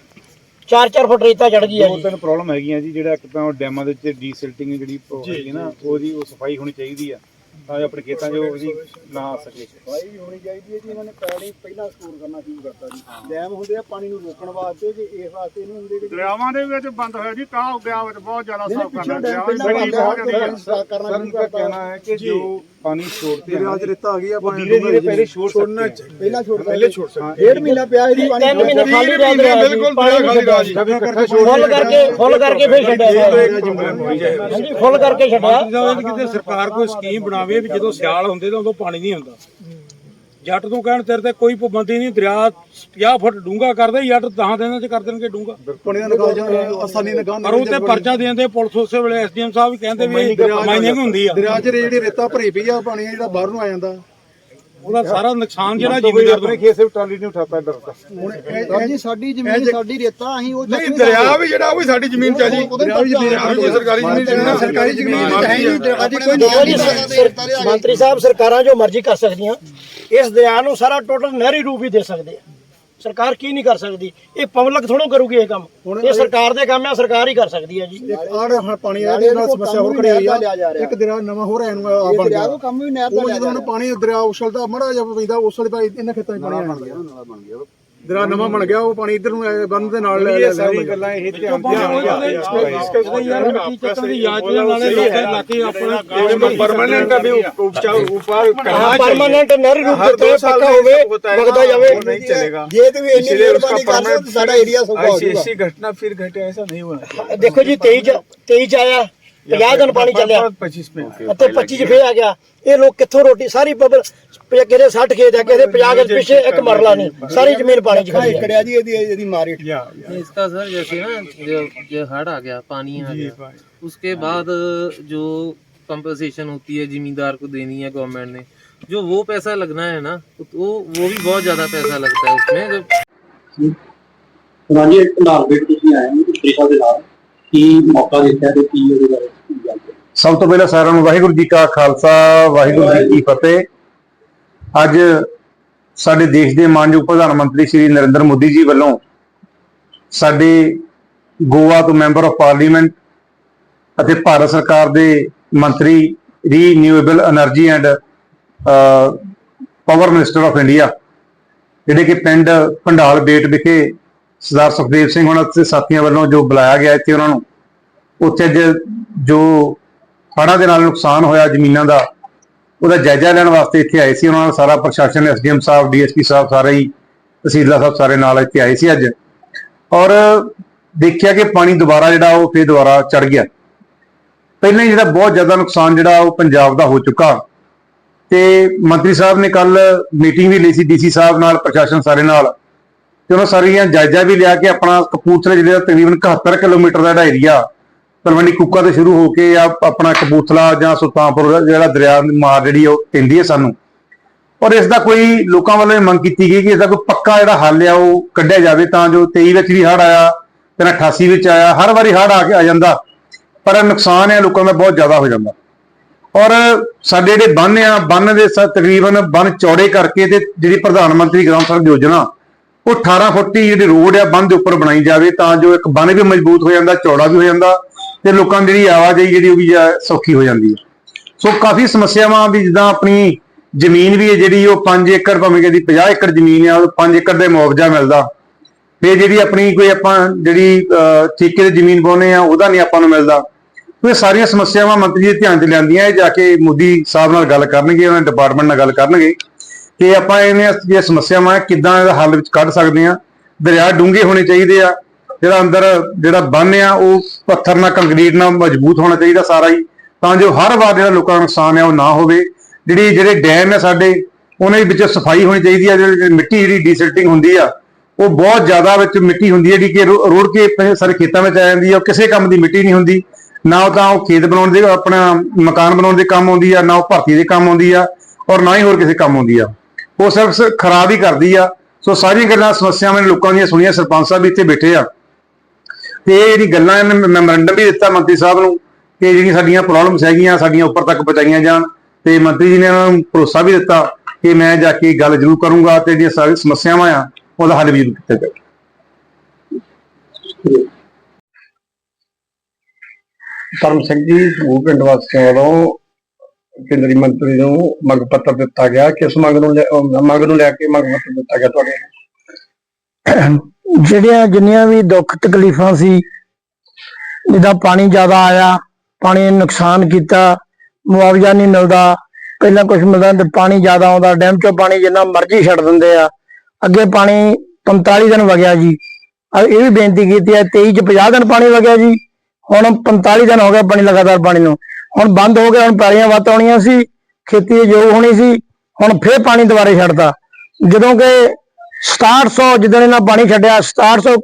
Speaker 2: 4-4 ਫੁੱਟ ਰੇਤਾ ਚੜ ਗਈ ਆ
Speaker 4: ਦੋ
Speaker 2: ਜੀ।
Speaker 4: ਤਿੰਨ ਪ੍ਰੋਬਲਮ ਹੈਗੀਆਂ ਜੀ ਜਿਹੜਾ ਇੱਕ ਤਾਂ ਉਹ ਡੈਮਾਂ ਦੇ ਵਿੱਚ ਡੀਸਿਲਟਿੰਗ ਜਿਹੜੀ ਉਹ ਹੈਗੀ ਨਾ ਉਹਦੀ ਉਹ ਸਫ਼ਾਈ ਹੋਣੀ ਚਾਹੀਦੀ ਆ। ਤਾਂ ਜੋ ਆਪਣੇ ਖੇਤਾਂ 'ਚ ਉਹਦੀ ਨਾ ਆ ਸਕੇ।
Speaker 10: ਸਫ਼ਾਈ ਹੋਣੀ ਚਾਹੀਦੀ ਹੈ ਜੀ ਇਹਨਾਂ ਨੇ ਪਾਣੀ ਪਹਿਲਾਂ ਸਟੋਰ ਕਰਨਾ ਸ਼ੁਰੂ ਕਰਤਾ ਜੀ। ਡੈਮ ਹੁੰਦੇ ਆ ਪਾਣੀ ਨੂੰ ਰੋਕਣ ਵਾਸਤੇ ਜੇ ਇਸ ਵਾਸਤੇ ਨਹੀਂ ਹੁੰਦੇ ਕਿ
Speaker 9: ਦਰਿਆਵਾਂ ਦੇ ਵਿੱਚ ਬੰਦ ਹੋਇਆ ਜੀ ਕਾਹ ਗਿਆ ਵਿੱਚ ਬਹੁਤ ਜ਼ਿਆਦਾ ਸਾਫ਼ ਕਰਨਾ
Speaker 10: ਪਹਿਲਾਂ ਬੰਦ ਸਟਾਰਟ ਕਰਨਾ
Speaker 4: ਸਰ
Speaker 10: ਕਰਤਾ।
Speaker 4: ਕਹਿਣਾ ਹੈ ਕਿ ਜੋ ਪਾਣੀ ਛੋੜਦੇ
Speaker 10: ਆ ਅੱਜ ਰੇਤਾ ਆ ਗਈ ਆ
Speaker 4: ਪਾਣੀ ਧੀਰੇ ਧੀਰੇ ਪਹਿਲੇ ਛੋੜ ਛੋੜਨਾ
Speaker 10: ਪਹਿਲਾਂ ਛੋੜ ਪਹਿਲੇ ਛੋੜ ਸਕਦੇ ਡੇਢ ਮਹੀਨਾ ਪਿਆ ਇਹਦੀ ਪਾਣੀ
Speaker 2: ਤਿੰਨ ਮਹੀਨੇ ਖਾਲੀ ਰਹਿ ਗਿਆ।
Speaker 9: ਬਿਲਕੁਲ ਖਾਲੀ
Speaker 4: ਰਾਜ। ਜਗ੍ਹਾ ਕਰਕੇ
Speaker 2: ਫੁੱਲ ਕਰਕੇ ਫੁੱਲ ਕਰਕੇ ਫਿਰ ਛੱਡਿਆ। ਹਾਂਜੀ ਫੁੱਲ ਕਰਕੇ ਛੱਡਿਆ।
Speaker 8: ਕਿਤੇ ਸਰਕਾਰ ਕੋਈ ਸਕੀਮ ਬਣਾਵੇ ਵੀ ਜਦੋਂ ਸਿਆਲ ਹੁੰਦੇ ਤਾਂ ਉਦੋਂ ਪਾਣੀ ਨਹੀਂ ਹੁੰਦਾ। ਜੱਟ ਨੂੰ ਕਹਿਣ ਤੇਰੇ ਤੇ ਕੋਈ ਪਾਬੰਦੀ ਨਹੀਂ ਦਰਿਆ 50 ਫੁੱਟ ਡੂੰਘਾ ਕਰਦੇ ਜੱਟ 10 ਦਿਨਾਂ ਚ ਕਰ ਦੇਣਗੇ ਡੂੰਘਾ।
Speaker 10: ਪਾਣੀ ਦਾ ਨਿਕਾਲ ਜਾਂ ਆਸਾਨੀ ਨਾਲ ਗਾਂ
Speaker 8: ਪਰ ਉਹ ਤੇ ਪਰਚਾ ਦੇਂਦੇ ਪੁਲਿਸ ਉਸੇ ਵੇਲੇ ਐਸਡੀਐਮ ਸਾਹਿਬ ਵੀ ਕਹਿੰਦੇ ਵੀ ਮਾਈਨਿੰਗ ਹੁੰਦੀ ਆ।
Speaker 10: ਦਰਿਆ 'ਚ ਜਿਹੜੀ ਰੇਤਾ ਭਰੀ ਪਈ ਆ ਪਾਣੀ ਜਿਹੜਾ ਬਾਹਰ ਨੂੰ ਆ ਜਾਂਦਾ।
Speaker 8: ਉਹਦਾ ਸਾਰਾ ਨੁਕਸਾਨ ਜਿਹੜਾ ਜ਼ਿਮੀਦਾਰ
Speaker 4: ਆਪਣੇ ਖੇਤ ਸੇ ਟਰਾਲੀ ਨਹੀਂ ਉਠਾਤਾ ਡਰ
Speaker 10: ਦਾ ਇਹ ਜੀ ਸਾਡੀ ਜ਼ਮੀਨ ਸਾਡੀ ਰੇਤਾ ਅਸੀਂ ਉਹ
Speaker 9: ਨਹੀਂ ਦਰਿਆ ਵੀ ਜਿਹੜਾ ਉਹ ਵੀ ਸਾਡੀ ਜ਼ਮੀਨ ਚ ਆ ਜੀ। ਸਰਕਾਰੀ ਜ਼ਮੀਨ ਚ
Speaker 10: ਸਰਕਾਰੀ ਜ਼ਮੀਨ ਹੈ ਜੀ ਦਰਿਆ ਕੋਈ
Speaker 2: ਨਹੀਂ ਮੰਤਰੀ ਸਾਹਿਬ ਸਰਕਾਰਾਂ ਜੋ ਮਰਜ਼ੀ ਕਰ ਸਕਦੀਆਂ ਇਸ ਦਰਿਆ ਨੂੰ ਸਾਰਾ ਟੋਟਲ ਨਹਿਰੀ ਰੂਪ ਹੀ ਦੇ ਸਕਦੇ ਆ। ਸਰਕਾਰ ਕੀ ਨਹੀਂ ਕਰ ਸਕਦੀ? ਇਹ ਪਬਲਿਕ ਥੋੜੋ ਕਰੂਗੀ ਇਹ ਕੰਮ। ਇਹ ਸਰਕਾਰ ਦੇ ਕੰਮ ਆ ਸਰਕਾਰ ਹੀ ਕਰ ਸਕਦੀ ਹੈ ਜੀ।
Speaker 10: ਆੜ ਹੁਣ ਪਾਣੀ ਆ ਇਹਦੇ ਨਾਲ ਸਮੱਸਿਆ ਹੋਰ ਖੜੀ ਹੋਈ ਆ ਇੱਕ ਦਰਿਆ ਨਵਾਂ ਹੋ ਰਿਹਾ ਨੂੰ ਆ ਬਣ ਗਿਆ। ਕੰਮ ਵੀ ਨਹਿਰ ਦਾ ਉਹ ਜਦੋਂ ਪਾਣੀ ਦਰਿਆ ਉਛਲਦਾ ਮੜਾ ਜਿਹਾ ਪੈਂਦਾ ਉਸਲੇ ਇਹਨਾਂ ਖੇਤਾਂ 'ਚ ਪਾਣੀ ਆਣ ਗਿਆ। ਜਿਹੜਾ ਨਵਾਂ ਬਣ ਗਿਆ ਉਹ ਪਾਣੀ ਇੱਧਰ ਨੂੰ ਬੰਦ ਦੇ ਨਾਲ ਲੈ ਲਿਆ
Speaker 4: ਸਾਰੀ ਗੱਲਾਂ ਇਹ ਧਿਆਨ ਡਿਸਕਸ ਨਹੀਂ
Speaker 8: ਯਾਰ ਕੀ ਚੱਕਰ ਦੀ ਯਾਦ ਦੇ ਨਾਲੇ ਇਲਾਕੇ ਆਪਣਾ
Speaker 9: ਪਰਮਨੈਂਟ ਅਭੀ ਉਪਚਾਰ ਉਪਰ
Speaker 2: ਕਰਨਾ ਪਰਮਨੈਂਟ ਨਹਿਰ ਰੂਪ ਤੇ ਪੱਕਾ ਹੋਵੇ ਵਗਦਾ ਜਾਵੇ।
Speaker 4: ਨਹੀਂ ਚਲੇਗਾ।
Speaker 10: ਇਹ ਤੇ ਵੀ ਇੰਨੀ ਮਿਹਰਬਾਨੀ ਕਰ ਰਹੇ ਸਾਡਾ ਏਰੀਆ ਸੌਖਾ ਹੋ ਜਾਊਗਾ
Speaker 4: ਐਸੀ ਘਟਨਾ ਫਿਰ ਘਟਿਆ ਐਸਾ ਨਹੀਂ ਹੋਣਾ।
Speaker 2: ਦੇਖੋ ਜੀ 23 23 ਆਇਆ। 50 ਦਿਨ ਪਾਣੀ ਚੱਲਿਆ
Speaker 4: पच्चीस में
Speaker 2: ਅਤੇ 25 ਚ ਫੇਰ ਆ ਗਿਆ ਇਹ ਲੋਕ ਕਿੱਥੋਂ ਰੋਟੀ ਸਾਰੀ ਪਬਲ ਕਿਹਦੇ 60 ਖੇਤ ਆ ਕਿਹਦੇ 50 ਦੇ ਪਿੱਛੇ ਇੱਕ ਮਰਲਾ ਨਹੀਂ ਸਾਰੀ ਜ਼ਮੀਨ ਪਾਣੀ ਚ ਖੜੀ ਹੈ
Speaker 10: ਕੜਿਆ ਜੀ ਇਹਦੀ ਇਹਦੀ ਮਾਰੀ
Speaker 6: इसका सर जैसे ना जो जो हड़ आ गया पानी आ गया उसके बाद जो कंपनसेशन होती है जिमींदार को देनी है गवर्नमेंट ने जो वो पैसा लगना है ना तो वो वो भी बहुत ज्यादा पैसा लगता है उसमें जो
Speaker 11: ਰਾਜੀ ਨਾਲ ਬੇਟ ਤੁਸੀਂ ਆਏ ਹੋ ਤਰੀਕਾ ਦੇ ਨਾਲ ਕੀ ਮੌਕਾ ਦਿੱਤਾ ਤੇ ਕੀ ਉਹਦੇ ਬਾਰੇ ਕੀ ਗੱਲ ਹੈ
Speaker 12: ਸਭ ਤੋਂ ਪਹਿਲਾਂ ਸਾਰਿਆਂ ਨੂੰ ਵਾਹਿਗੁਰੂ ਜੀ ਕਾ ਖਾਲਸਾ, ਵਾਹਿਗੁਰੂ ਜੀ ਕੀ ਫਤਿਹ। ਅੱਜ ਸਾਡੇ ਦੇਸ਼ ਦੇ ਮਾਨਯੋਗ ਪ੍ਰਧਾਨ ਮੰਤਰੀ ਸ਼੍ਰੀ ਨਰਿੰਦਰ ਮੋਦੀ ਜੀ ਵੱਲੋਂ ਸਾਡੇ ਗੋਆ ਤੋਂ ਮੈਂਬਰ ਆਫ ਪਾਰਲੀਮੈਂਟ ਅਤੇ ਭਾਰਤ ਸਰਕਾਰ ਦੇ ਮੰਤਰੀ renewable energy and power minister of India ਜਿਹੜੇ ਕਿ ਪਿੰਡ ਪੰਡਾਲ ਬੇਟ ਵਿਖੇ ਸਰਦਾਰ ਸੁਖਦੇਵ ਸਿੰਘ ਉਹਨਾਂ ਤੇ ਸਾਥੀਆਂ ਵੱਲੋਂ ਜੋ ਬੁਲਾਇਆ ਗਿਆ ਇੱਥੇ ਉਹਨਾਂ ਨੂੰ, ਉੱਥੇ ਜੋ ਹੜ੍ਹਾਂ ਦੇ ਨਾਲ ਨੁਕਸਾਨ ਹੋਇਆ ਜ਼ਮੀਨਾਂ ਦਾ, ਉਹਦਾ ਜਾਇਜ਼ਾ ਲੈਣ ਵਾਸਤੇ ਇੱਥੇ ਆਏ ਸੀ, ਉਹਨਾਂ ਨਾਲ ਸਾਰਾ ਪ੍ਰਸ਼ਾਸਨ, ਐਸਡੀਐਮ ਸਾਹਿਬ, ਡੀਐਸਪੀ ਸਾਹਿਬ ਸਾਰੇ ਹੀ, ਤਹਿਸੀਲਦਾਰ ਸਾਹਿਬ ਸਾਰੇ ਨਾਲ ਇੱਥੇ ਆਏ ਸੀ ਅੱਜ। ਔਰ ਦੇਖਿਆ ਕਿ ਪਾਣੀ ਦੁਬਾਰਾ ਜਿਹੜਾ ਉਹ ਫੇਰ ਦੁਬਾਰਾ ਚੜ ਗਿਆ। ਪਹਿਲਾਂ ਹੀ ਜਿਹੜਾ ਬਹੁਤ ਜ਼ਿਆਦਾ ਨੁਕਸਾਨ ਜਿਹੜਾ ਉਹ ਪੰਜਾਬ ਦਾ ਹੋ ਚੁੱਕਾ। ਤੇ ਮੰਤਰੀ ਸਾਹਿਬ ਨੇ ਕੱਲ ਮੀਟਿੰਗ ਵੀ ਲਈ ਸੀ, ਡੀਸੀ ਸਾਹਿਬ ਨਾਲ, ਪ੍ਰਸ਼ਾਸਨ ਸਾਰੇ ਨਾਲ। ਤੇ ਉਹਨਾਂ ਸਾਰੀਆਂ ਜਾਇਜ਼ਾ ਵੀ ਲਿਆ ਕਿ ਆਪਣਾ ਕਪੂਰਥਲਾ ਜ਼ਿਲ੍ਹੇ ਦਾ ਤਕਰੀਬਨ 71 ਕਿਲੋਮੀਟਰ ਦਾ ਜਿਹੜਾ ਏਰੀਆ ਤਲਵੰਡੀ ਕੁੱਕਾ ਤੋਂ ਸ਼ੁਰੂ ਹੋ ਕੇ ਆ ਆਪਣਾ ਕਪੂਰਥਲਾ ਜਾਂ ਸੁਲਤਾਨਪੁਰ ਜਿਹੜਾ ਦਰਿਆ ਦੀ ਮਾਰ ਜਿਹੜੀ ਉਹ ਪੈਂਦੀ ਹੈ ਸਾਨੂੰ। ਔਰ ਇਸ ਦਾ ਕੋਈ ਲੋਕਾਂ ਵੱਲੋਂ ਇਹ ਮੰਗ ਕੀਤੀ ਗਈ ਕਿ ਇਸ ਦਾ ਕੋਈ ਪੱਕਾ ਜਿਹੜਾ ਹੱਲ ਆ ਉਹ ਕੱਢਿਆ ਜਾਵੇ ਤਾਂ ਜੋ 23 ਵਿੱਚ ਵੀ ਹੜ੍ਹ ਆਇਆ, ਤੇ 88 ਵਿੱਚ ਆਇਆ, ਹਰ ਵਾਰੀ ਹੜ੍ਹ ਆ ਕੇ ਆ ਜਾਂਦਾ, ਪਰ ਨੁਕਸਾਨ ਹੈ ਲੋਕਾਂ ਦਾ ਬਹੁਤ ਜ਼ਿਆਦਾ ਹੋ ਜਾਂਦਾ। ਔਰ ਸਾਡੇ ਜਿਹੜੇ ਬੰਨ ਆ, ਬੰਨ ਦੇ ਤਕਰੀਬਨ ਬੰਨ ਚੌੜੇ ਕਰਕੇ ਤੇ ਜਿਹੜੀ ਪ੍ਰਧਾਨ ਮੰਤਰੀ ਗ੍ਰਾਮ ਸੜਕ ਯੋਜਨਾ, ਉਹ 18 ਫੁੱਟ ਦੀ ਜਿਹੜੀ ਰੋਡ ਆ, ਬੰਨ ਦੇ ਉੱਪਰ ਬਣਾਈ ਜਾਵੇ ਤਾਂ ਜੋ ਇੱਕ ਬੰਨ ਵੀ ਮਜ਼ਬੂਤ ਹੋ ਜਾਂਦਾ, ਚੌੜਾ ਵੀ ਹੋ ਜਾਂਦਾ ਤੇ ਲੋਕਾਂ ਦੀ ਜਿਹੜੀ ਆਵਾਜਾਈ ਜਿਹੜੀ ਉਹ ਵੀ ਸੌਖੀ ਹੋ ਜਾਂਦੀ ਹੈ। ਸੋ ਕਾਫੀ ਸਮੱਸਿਆਵਾਂ ਵੀ ਜਿੱਦਾਂ ਆਪਣੀ ਜ਼ਮੀਨ ਵੀ ਹੈ ਜਿਹੜੀ ਉਹ 5 ਏਕੜ ਭਾਵੇਂ ਕਿ 50 ਏਕੜ ਜ਼ਮੀਨ ਆ ਉਹ 5 ਏਕੜ ਦੇ ਮੁਆਵਜ਼ਾ ਮਿਲਦਾ। ਤੇ ਜਿਹੜੀ ਆਪਣੀ ਕੋਈ ਆਪਾਂ ਜਿਹੜੀ ਅਹ, ਠੇਕੇ ਦੀ ਜ਼ਮੀਨ ਪਾਉਂਦੇ ਆ ਉਹਦਾ ਨਹੀਂ ਆਪਾਂ ਨੂੰ ਮਿਲਦਾ। ਇਹ ਸਾਰੀਆਂ ਸਮੱਸਿਆਵਾਂ ਮੰਤਰੀ ਜੀ ਧਿਆਨ 'ਚ ਲਿਆਂਦੀਆਂ ਇਹ ਜਾ ਕੇ ਮੋਦੀ ਸਾਹਿਬ ਨਾਲ ਗੱਲ ਕਰਨਗੇ ਉਹਨਾਂ ਡਿਪਾਰਟਮੈਂਟ ਨਾਲ ਗੱਲ ਕਰਨਗੇ। ਕਿ ਆਪਾਂ ਇਹਨੇ ਜਿਹੜੀਆਂ ਸਮੱਸਿਆਵਾਂ ਕਿੱਦਾਂ ਇਹਦਾ ਹੱਲ ਵਿੱਚ ਕੱਢ ਸਕਦੇ ਆ ਦਰਿਆ ਡੂੰਘੇ ਹੋਣੇ ਚਾਹੀਦੇ ਆ। ਜਿਹੜਾ ਅੰਦਰ ਜਿਹੜਾ ਬੰਨ ਆ, ਉਹ ਪੱਥਰ ਨਾਲ ਕੰਕਰੀਟ ਨਾਲ ਮਜ਼ਬੂਤ ਹੋਣਾ ਚਾਹੀਦਾ ਸਾਰਾ ਹੀ, ਤਾਂ ਜੋ ਹਰ ਵਾਰ ਜਿਹੜਾ ਲੋਕਾਂ ਦਾ ਨੁਕਸਾਨ ਆ ਉਹ ਨਾ ਹੋਵੇ। ਜਿਹੜੀ, ਜਿਹੜੇ ਡੈਮ ਆ ਸਾਡੇ, ਉਹਨਾਂ ਦੇ ਵਿੱਚ ਸਫ਼ਾਈ ਹੋਣੀ ਚਾਹੀਦੀ ਆ, ਜਿਹੜੀ ਮਿੱਟੀ ਜਿਹੜੀ ਡੀਸਿਲਟਿੰਗ ਹੁੰਦੀ ਆ, ਉਹ ਬਹੁਤ ਜ਼ਿਆਦਾ ਵਿੱਚ ਮਿੱਟੀ ਹੁੰਦੀ ਹੈ ਜਿਹੜੀ ਕਿ ਰੁ- ਰੁੜ ਕੇ ਸਾਰੇ ਖੇਤਾਂ ਵਿੱਚ ਆ ਜਾਂਦੀ ਆ, ਉਹ ਕਿਸੇ ਕੰਮ ਦੀ ਮਿੱਟੀ ਨਹੀਂ ਹੁੰਦੀ। ਨਾ ਉਹ ਤਾਂ ਉਹ ਖੇਤ ਬਣਾਉਣ ਦੇ, ਆਪਣਾ ਮਕਾਨ ਬਣਾਉਣ ਦੇ ਕੰਮ ਆਉਂਦੀ ਆ, ਨਾ ਉਹ ਭਰਤੀ ਦੇ ਕੰਮ ਆਉਂਦੀ ਆ, ਔਰ ਨਾ ਹੀ ਹੋਰ ਕਿਸੇ ਕੰਮ ਆਉਂਦੀ ਆ। ਉਹ ਸਿਰਫ ਖਰਾਬ ਹੀ ਕਰਦੀ ਆ। ਸੋ ਸਾਰੀਆਂ ਗੱਲਾਂ, ਸਮੱਸਿਆਵਾਂ ਨੇ ਲੋਕਾਂ ਦੀਆਂ ਸੁਣੀਆਂ, ਸਰਪੰਚ ਸਾਹਿਬ ਇੱਥੇ ਬੈਠੇ ਆ। ਤੇ ਇਹ ਜਿਹੜੀ ਗੱਲਾਂ ਇਹਨੇ ਮੈਮੋਰੰਡਮ ਵੀ ਦਿੱਤਾ ਮੰਤਰੀ ਸਾਹਿਬ ਨੂੰ ਕਿ ਜਿਹੜੀਆਂ ਸਾਡੀਆਂ ਪ੍ਰੋਬਲਮਸ ਹੈਗੀਆਂ, ਸਾਡੀਆਂ ਉੱਪਰ ਤੱਕ ਪਹੁੰਚਾਈਆਂ ਜਾਣ ਤੇ ਮੰਤਰੀ ਜੀ ਨੇ ਉਹਨਾਂ ਨੂੰ ਭਰੋਸਾ ਵੀ ਦਿੱਤਾ ਕਿ ਮੈਂ ਜਾ ਕੇ ਗੱਲ ਜ਼ਰੂਰ ਕਰੂੰਗਾ ਤੇ ਜਿਹੜੀਆਂ ਸਾਰੀਆਂ ਸਮੱਸਿਆਵਾਂ ਆ, ਉਹਦਾ ਹੱਲ ਵੀ ਕੀਤਾ ਜਾਵੇ।
Speaker 10: ਧਰਮ ਸਿੰਘ ਜੀ ਸਮੂਹ ਪਿੰਡ ਵਾਸੀਆਂ ਵੱਲੋਂ ਕੇਂਦਰੀ ਮੰਤਰੀ ਨੂੰ ਮੰਗ ਪੱਤਰ ਦਿੱਤਾ ਗਿਆ। ਕਿਸ ਮੰਗ ਨੂੰ ਲੈ- ਮੰਗ ਨੂੰ ਲੈ ਕੇ ਮੰਗ ਪੱਤਰ ਦਿੱਤਾ ਗਿਆ ਤੁਹਾਡੇ?
Speaker 13: ਜਿਹੜੀਆਂ ਜਿੰਨੀਆਂ ਵੀ ਦੁੱਖ ਤਕਲੀਫਾਂ ਸੀ, ਜਿੱਦਾਂ ਪਾਣੀ ਜ਼ਿਆਦਾ ਆਇਆ, ਪਾਣੀ ਨੇ ਨੁਕਸਾਨ ਕੀਤਾ, ਮੁਆਵਜ਼ਾ ਨਹੀਂ ਮਿਲਦਾ, ਪਹਿਲਾਂ ਕੁਝ ਮਿਲਦਾ ਤੇ ਪਾਣੀ ਜ਼ਿਆਦਾ ਆਉਂਦਾ, ਡੈਮ ਚੋਂ ਪਾਣੀ ਜਿੰਨਾ ਮਰਜ਼ੀ ਛੱਡ ਦਿੰਦੇ ਆ, ਅੱਗੇ ਪਾਣੀ 45 ਦਿਨ ਵਗਿਆ ਜੀ। ਇਹ ਵੀ ਬੇਨਤੀ ਕੀਤੀ ਹੈ 23 ਚ 50 ਦਿਨ ਪਾਣੀ ਵਗਿਆ ਜੀ, ਹੁਣ 45 ਦਿਨ ਹੋ ਗਿਆ ਪਾਣੀ ਲਗਾਤਾਰ ਪਾਣੀ ਨੂੰ। ਹੁਣ ਬੰਦ ਹੋ ਗਿਆ ਹੁਣ ਪੈਲੀਆਂ ਵੱਤ ਆਉਣੀਆਂ ਸੀ, ਖੇਤੀ ਦੇ ਹੋਣੀ ਸੀ, ਹੁਣ ਫੇਰ ਪਾਣੀ ਦੁਬਾਰੇ ਛੱਡਦਾ ਜਦੋਂ ਕਿ 6700 ਜਦੋਂ ਇਹਨਾਂ ਪਾਣੀ ਛੱਡਿਆ 6700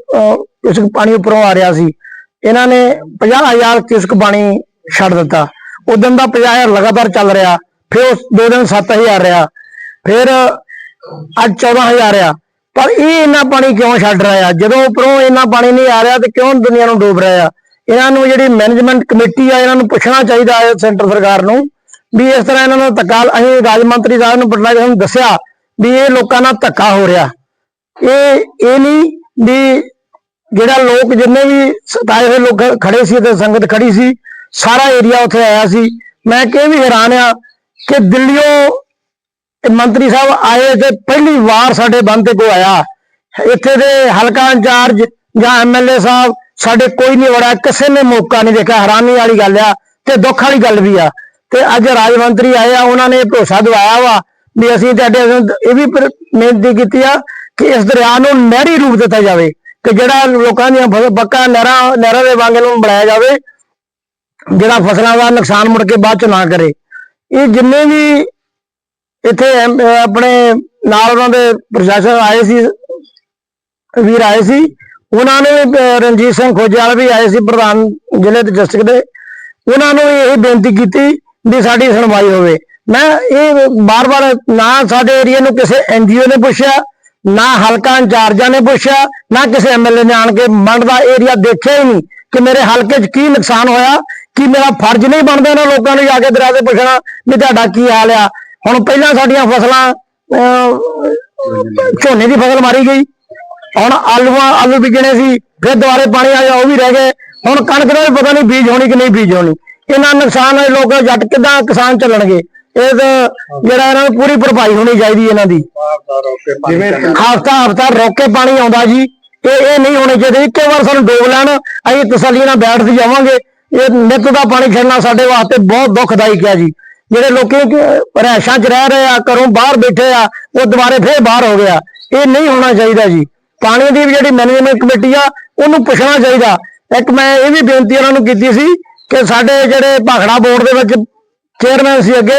Speaker 13: ਕਿਸਕ ਪਾਣੀ ਉੱਪਰੋਂ ਆ ਰਿਹਾ ਸੀ। ਇਹਨਾਂ ਨੇ 50000 ਕਿਸਕ ਪਾਣੀ ਛੱਡ ਦਿੱਤਾ। ਉਦੋਂ ਦਾ 50000 ਲਗਾਤਾਰ ਚੱਲ ਰਿਹਾ, ਫਿਰ ਉਸ ਦੋ ਦਿਨ 7000 ਰਿਹਾ, ਫਿਰ ਅੱਜ 14000 ਆ ਪਰ ਇਹ ਇੰਨਾ ਪਾਣੀ ਕਿਉਂ ਛੱਡ ਰਿਹਾ ਜਦੋਂ ਉੱਪਰੋਂ ਇੰਨਾ ਪਾਣੀ ਨਹੀਂ ਆ ਰਿਹਾ ਤੇ ਕਿਉਂ ਦੁਨੀਆ ਨੂੰ ਡੋਬ ਰਿਹਾ ਇਹਨਾਂ ਨੂੰ ਜਿਹੜੀ ਮੈਨੇਜਮੈਂਟ ਕਮੇਟੀ ਆ, ਇਹਨਾਂ ਨੂੰ ਪੁੱਛਣਾ ਚਾਹੀਦਾ ਹੈ ਸੈਂਟਰ ਸਰਕਾਰ ਨੂੰ ਵੀ ਇਸ ਤਰ੍ਹਾਂ ਇਹਨਾਂ ਦਾ ਧੱਕਾ, ਅਸੀਂ ਰਾਜ ਮੰਤਰੀ ਸਾਹਿਬ ਨੂੰ ਪਟਨਾ ਸਾਹਿਬ ਨੂੰ ਦੱਸਿਆ ਵੀ ਇਹ ਲੋਕਾਂ ਨਾਲ ਧੱਕਾ ਹੋ ਰਿਹਾ। ਇਹ ਇਹ ਨਹੀਂ ਵੀ ਜਿਹੜਾ ਲੋਕ ਜਿੰਨੇ ਵੀ ਸਤਾਏ ਹੋਏ ਲੋਕ ਖੜੇ ਸੀ ਤੇ ਸੰਗਤ ਖੜੀ ਸੀ, ਸਾਰਾ ਏਰੀਆ ਉੱਥੇ ਆਇਆ ਸੀ। ਮੈਂ ਕਿ ਵੀ ਹੈਰਾਨ ਆ ਕਿ ਦਿੱਲੀੋਂ ਮੰਤਰੀ ਸਾਹਿਬ ਆਏ ਤੇ ਪਹਿਲੀ ਵਾਰ ਸਾਡੇ ਬੰਦ ਤੇ ਕੋ ਆਇਆ। ਇੱਥੇ ਦੇ ਹਲਕਾ ਇੰਚਾਰਜ ਜਾਂ ਐਮਐਲਏ ਸਾਹਿਬ ਸਾਡੇ ਕੋਈ ਨਹੀਂ ਵੜਾ ਕਿਸੇ ਨੇ ਮੌਕਾ ਨਹੀਂ ਦੇਖਿਆ। ਹੈਰਾਨੀ ਵਾਲੀ ਗੱਲ ਆ ਤੇ ਦੁੱਖ ਵਾਲੀ ਗੱਲ ਵੀ ਆ। ਤੇ ਅੱਜ ਰਾਜ ਮੰਤਰੀ ਆਏ ਆ, ਉਹਨਾਂ ਨੇ ਭਰੋਸਾ ਦਿਵਾਇਆ ਵਾ ਵੀ ਅਸੀਂ ਤੁਹਾਡੇ ਇਹ ਵੀ ਪਰ- ਬੇਨਤੀ ਕੀਤੀ ਆ ਕਿ ਇਸ ਦਰਿਆ ਨੂੰ ਨਹਿਰੀ ਰੂਪ ਦਿੱਤਾ ਜਾਵੇ, ਕਿ ਜਿਹੜਾ ਲੋਕਾਂ ਦੀਆਂ ਫਸ- ਬੱਕਾਂ ਨਹਿਰਾਂ ਨਹਿਰਾਂ ਦੇ ਵਾਂਗ ਨੂੰ ਬਣਾਇਆ ਜਾਵੇ, ਜਿਹੜਾ ਫਸਲਾਂ ਦਾ ਨੁਕਸਾਨ ਮੁੜ ਕੇ ਬਾਅਦ ਚ ਨਾ ਕਰੇ। ਇਹ ਜਿੰਨੇ ਵੀ ਇੱਥੇ ਐਮ- ਆਪਣੇ ਨਾਲ ਉਹਨਾਂ ਦੇ ਪ੍ਰਸ਼ਾਸਨ ਆਏ ਸੀ, ਵੀਰ ਆਏ ਸੀ, ਉਹਨਾਂ ਨੇ ਰਣਜੀਤ ਸਿੰਘ ਖੋਜੇਵਾਲ ਵੀ ਆਏ ਸੀ ਪ੍ਰਧਾਨ ਜ਼ਿਲ੍ਹੇ ਤੇ ਡਿਸਟ੍ਰਿਕਟ ਦੇ। ਉਹਨਾਂ ਨੂੰ ਵੀ ਇਹ ਬੇਨਤੀ ਕੀਤੀ ਵੀ ਸਾਡੀ ਸੁਣਵਾਈ ਹੋਵੇ। ਮੈਂ ਇਹ ਬਾਰ-ਬਾਰ ਨਾ ਸਾਡੇ ਏਰੀਆ ਨੂੰ ਕਿਸੇ ਐਨਜੀਓ ਨੇ ਪੁੱਛਿਆ ਨਾ ਹਲਕਾ ਇੰਚਾਰਜਾਂ ਨੇ ਪੁੱਛਿਆ ਨਾ ਕਿਸੇ ਐਮਐਲਏ ਨੇ ਆਣ ਕੇ ਮੰਡ ਦਾ ਏਰੀਆ ਦੇਖਿਆ ਹੀ ਨਹੀਂ ਕਿ ਮੇਰੇ ਹਲਕੇ 'ਚ ਕੀ ਨੁਕਸਾਨ ਹੋਇਆ ਕਿ ਮੇਰਾ ਫਰਜ਼ ਨਹੀਂ ਬਣਦਾ ਇਹਨਾਂ ਲੋਕਾਂ ਨੂੰ ਜਾ ਕੇ ਦਰਿਆ ਤੇ ਪੁੱਛਣਾ ਵੀ ਤੁਹਾਡਾ ਕੀ ਹਾਲ ਆ। ਹੁਣ ਪਹਿਲਾਂ ਸਾਡੀਆਂ ਫਸਲਾਂ ਅਹ, ਝੋਨੇ ਦੀ ਫਸਲ ਮਾਰੀ ਗਈ। ਹੁਣ ਆਲੂਆਂ ਆਲੂ ਬੀਜਣੇ ਸੀ ਫਿਰ ਦੁਬਾਰੇ ਪਾਣੀ ਆ ਗਿਆ ਉਹ ਵੀ ਰਹਿ ਗਏ। ਹੁਣ ਕਣਕ ਦਾ ਵੀ ਪਤਾ ਨਹੀਂ ਬੀਜ ਹੋਣੀ ਕਿ ਨਹੀਂ ਬੀਜ ਹੋਣੀ। ਇਹਨਾਂ ਨੁਕਸਾਨ ਹੈ ਲੋਕ ਜੱਟ ਕਿਦਾਂ ਕਿਸਾਨ ਚੱਲਣਗੇ? ਇਹ ਜਿਹੜਾ ਇਹਨਾਂ ਨੂੰ ਪੂਰੀ ਭਰਪਾਈ ਹੋਣੀ ਚਾਹੀਦੀ ਇਹਨਾਂ ਦੀ। ਜਿਵੇਂ ਹਫਤਾ ਹਫਤਾ ਰੋਕ ਕੇ ਪਾਣੀ ਆਉਂਦਾ ਜੀ ਇਹ ਇਹ ਨਹੀਂ ਹੋਣੇ ਚਾਹੀਦੇ। ਇੱਕੇ ਵਾਰ ਸਾਨੂੰ ਡੋਬ ਲੈਣ ਅਸੀਂ ਤਸੱਲੀ ਨਾਲ ਬੈਠ ਜਾਵਾਂਗੇ। ਇਹ ਨਿੱਤ ਦਾ ਪਾਣੀ ਛੱਡਣਾ ਸਾਡੇ ਵਾਸਤੇ ਬਹੁਤ ਦੁਖਦਾਇਕ ਹੈ ਜੀ। ਜਿਹੜੇ ਲੋਕੀ ਰਹਿਸ਼ਾਂ 'ਚ ਰਹਿ ਰਹੇ ਆ ਘਰੋਂ ਬਾਹਰ ਬੈਠੇ ਆ ਉਹ ਦੁਬਾਰੇ ਫੇਰ ਬਾਹਰ ਹੋ ਗਿਆ ਇਹ ਨਹੀਂ ਹੋਣਾ ਚਾਹੀਦਾ ਜੀ। ਪਾਣੀ ਦੀ ਵੀ ਜਿਹੜੀ ਮੈਨੇਜਮੈਂਟ ਕਮੇਟੀ ਆ ਉਹਨੂੰ ਪੁੱਛਣਾ ਚਾਹੀਦਾ। ਇੱਕ ਮੈਂ ਇਹ ਵੀ ਬੇਨਤੀ ਉਹਨਾਂ ਨੂੰ ਕੀਤੀ ਸੀ ਕਿ ਸਾਡੇ ਜਿਹੜੇ ਭਾਖੜਾ ਬੋਰਡ ਦੇ ਵਿੱਚ ਚੇਅਰਮੈਨ ਸੀ ਅੱਗੇ।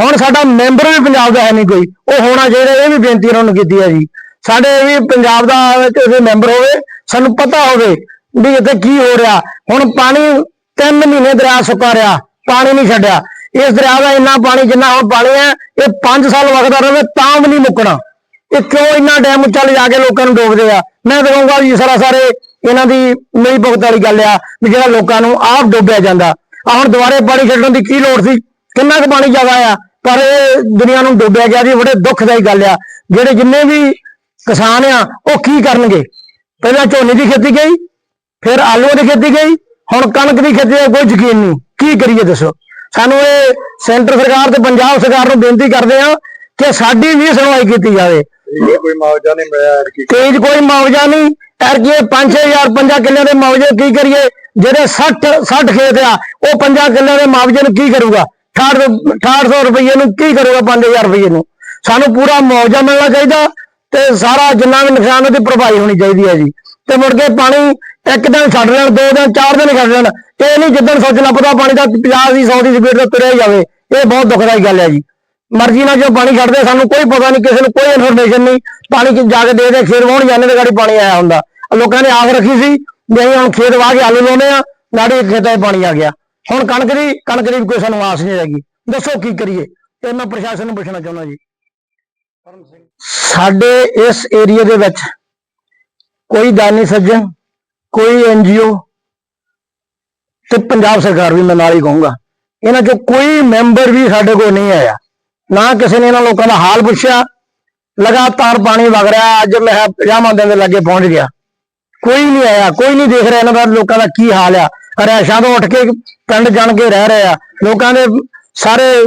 Speaker 13: ਹੁਣ ਸਾਡਾ ਮੈਂਬਰ ਵੀ ਪੰਜਾਬ ਦਾ ਹੈ ਨਹੀਂ ਕੋਈ। ਉਹ ਹੋਣਾ ਚਾਹੀਦਾ, ਇਹ ਵੀ ਬੇਨਤੀ ਉਹਨਾਂ ਨੂੰ ਕੀਤੀ ਹੈ ਜੀ। ਸਾਡੇ ਵੀ ਪੰਜਾਬ ਦਾ ਕਿਸੇ ਮੈਂਬਰ ਹੋਵੇ, ਸਾਨੂੰ ਪਤਾ ਹੋਵੇ ਵੀ ਇੱਥੇ ਕੀ ਹੋ ਰਿਹਾ। ਹੁਣ ਪਾਣੀ ਤਿੰਨ ਮਹੀਨੇ ਦਰਿਆ ਸੁੱਕਾ ਰਿਹਾ, ਪਾਣੀ ਨਹੀਂ ਛੱਡਿਆ। ਇਸ ਦਰਿਆ ਦਾ ਇੰਨਾ ਪਾਣੀ ਜਿੰਨਾ ਹੁਣ ਪਾਣੀ ਹੈ, ਇਹ 5 ਸਾਲ ਵਗਦਾ ਰਹੇ, ਤਾਂ ਵੀ ਨਹੀਂ ਮੁੱਕਣਾ। ਇਹ ਕਿਉਂ ਇੰਨਾ ਡੈਮ ਚੱਲ ਜਾ ਕੇ ਲੋਕਾਂ ਨੂੰ ਡੋਬਦੇ ਆ? ਮੈਂ ਕਹੂੰਗਾ ਜੀ ਸਾਰਾ ਸਾਰੇ ਇਹਨਾਂ ਦੀ ਮੇਰੀ ਭੁਗਤ ਵਾਲੀ ਗੱਲ ਆ, ਵੀ ਜਿਹੜਾ ਲੋਕਾਂ ਨੂੰ ਆਪ ਡੋਬਿਆ ਜਾਂਦਾ। ਆ ਹੁਣ ਦੁਬਾਰੇ ਪਾਣੀ ਛੱਡਣ ਦੀ ਕੀ ਲੋੜ ਸੀ? ਕਿੰਨਾ ਕੁ ਪਾਣੀ ਜ਼ਿਆਦਾ ਆ? ਪਰ ਇਹ ਦੁਨੀਆ ਨੂੰ ਡੋਬਿਆ ਗਿਆ ਜੀ ਬੜੇ ਦੁੱਖਦਾਈ ਗੱਲ ਆ। ਜਿਹੜੇ ਜਿੰਨੇ ਵੀ ਕਿਸਾਨ ਆ ਉਹ ਕੀ ਕਰਨਗੇ? ਪਹਿਲਾਂ ਝੋਨੇ ਦੀ ਖੇਤੀ ਗਈ ਫਿਰ ਆਲੂਆਂ ਦੀ ਖੇਤੀ ਗਈ ਹੁਣ ਕਣਕ ਦੀ ਖੇਤੀ ਦਾ ਕੋਈ ਯਕੀਨ ਨਹੀਂ। ਕੀ ਕਰੀਏ ਦੱਸੋ? ਸਾਨੂੰ ਇਹ ਸੈਂਟਰ ਸਰਕਾਰ ਤੇ ਪੰਜਾਬ ਸਰਕਾਰ ਨੂੰ ਬੇਨਤੀ ਕਰਦੇ ਆ ਕਿ ਸਾਡੀ ਵੀ ਸੁਣਵਾਈ ਕੀਤੀ ਜਾਵੇ।
Speaker 10: ਕੋਈ ਮੁਆਵਜ਼ਾ ਨਹੀਂ ਮਿਲਿਆ
Speaker 13: ਤੇਜ ਕੋਈ ਮੁਆਵਜ਼ਾ ਨਹੀਂ। ਐਰ ਕੀ 5000 ਪੰਜਾਂ ਕਿੱਲਿਆਂ ਦੇ ਮੁਆਵਜ਼ੇ ਕੀ ਕਰੀਏ? ਜਿਹੜੇ 60 60 ਖੇਤ ਆ ਉਹ ਪੰਜਾਂ ਕਿੱਲਿਆਂ ਦੇ ਮੁਆਵਜ਼ੇ ਨੂੰ ਕੀ ਕਰੂਗਾ? 68 6800 ਰੁਪਏ ਨੂੰ ਕੀ ਕਰੂਗਾ 5000 ਰੁਪਏ ਨੂੰ? ਸਾਨੂੰ ਪੂਰਾ ਮੁਆਵਜ਼ਾ ਮਿਲਣਾ ਚਾਹੀਦਾ ਤੇ ਸਾਰਾ ਜਿੰਨਾ ਵੀ ਨੁਕਸਾਨ ਉਹਦੀ ਭਰਪਾਈ ਹੋਣੀ ਚਾਹੀਦੀ ਹੈ ਜੀ। ਤੇ ਮੁੜ ਕੇ ਪਾਣੀ ਇੱਕ ਦਿਨ ਛੱਡ ਲੈਣ, ਦੋ ਦਿਨ, ਚਾਰ ਦਿਨ ਛੱਡ ਲੈਣ, ਇਹ ਨਹੀਂ ਜਿੱਦਣ ਸੋਚਣਾ ਪਤਾ ਪਾਣੀ ਦਾ 50 ਦੀ 100 ਦੀ ਸਪੀਡ ਤੇ ਤੁਰਿਆ ਹੀ ਜਾਵੇ, ਇਹ ਬਹੁਤ ਦੁਖਦਾਈ ਗੱਲ ਹੈ ਜੀ। ਮਰਜ਼ੀ ਨਾਲ ਜੋ ਪਾਣੀ ਛੱਡਦੇ, ਸਾਨੂੰ ਕੋਈ ਪਤਾ ਨਹੀਂ, ਕਿਸੇ ਨੂੰ ਕੋਈ ਇਨਫੋਰਮੇਸ਼ਨ ਨਹੀਂ, ਪਾਣੀ ਚ ਜਾ ਕੇ ਦੇਖਦੇ ਖੇਤ ਵਾਹੁਣ ਜਾਂਦੇ ਤੇ ਗਾੜੀ ਪਾਣੀ ਆਇਆ ਹੁੰਦਾ। ਲੋਕਾਂ ਨੇ ਆਖ ਰੱਖੀ ਸੀ ਵੀ ਅਸੀਂ ਹੁਣ ਖੇਤ ਵਾਹ ਕੇ ਆਲੂ ਲਾਉਣੇ ਆ ਗਾੜੀ ਖੇਤਾਂ 'ਚ ਪਾਣੀ ਆ ਗਿਆ। ਹੁਣ ਕਣਕ ਦੀ ਕਣਕ ਦੀ ਕੋਈ ਸਾਨੂੰ ਆਸ ਨਹੀਂ ਹੈਗੀ। ਦੱਸੋ ਕੀ ਕਰੀਏ? ਤੇ ਮੈਂ ਪ੍ਰਸ਼ਾਸਨ ਨੂੰ ਪੁੱਛਣਾ ਚਾਹੁੰਦਾ ਜੀ। ਸਾਡੇ ਇਸ ਏਰੀਆ ਦੇ ਵਿੱਚ ਕੋਈ ਦਾਨੀ ਸੱਜਣ ਕੋਈ ਐਨਜੀਓ ਤੇ ਪੰਜਾਬ ਸਰਕਾਰ ਵੀ ਮੈਂ ਨਾਲ ਹੀ ਕਹੂੰਗਾ। ਇਹਨਾਂ ਚੋਂ ਕੋਈ ਮੈਂਬਰ ਵੀ ਸਾਡੇ ਕੋਲ ਨਹੀਂ ਆਇਆ। ਨਾ ਕਿਸੇ ਨੇ ਇਹਨਾਂ ਲੋਕਾਂ ਦਾ ਹਾਲ ਪੁੱਛਿਆ। ਲਗਾਤਾਰ ਪਾਣੀ ਵਗ ਰਿਹਾ ਅੱਜ ਮੈਂ 50 ਦਿਨ ਦੇ ਲੱਗੇ ਪਹੁੰਚ ਗਿਆ। ਕੋਈ ਨਹੀਂ ਆਇਆ ਕੋਈ ਨਹੀਂ ਦੇਖ ਰਿਹਾ ਇਹਨਾਂ ਦਾ ਲੋਕਾਂ ਦਾ ਕੀ ਹਾਲ ਆ। ਰਹਿਸ਼ਾਂ ਤੋਂ ਉੱਠ ਕੇ ਪਿੰਡ ਜਾਣ ਕੇ ਰਹਿ ਰਹੇ ਆ। ਲੋਕਾਂ ਦੇ ਸਾਰੇ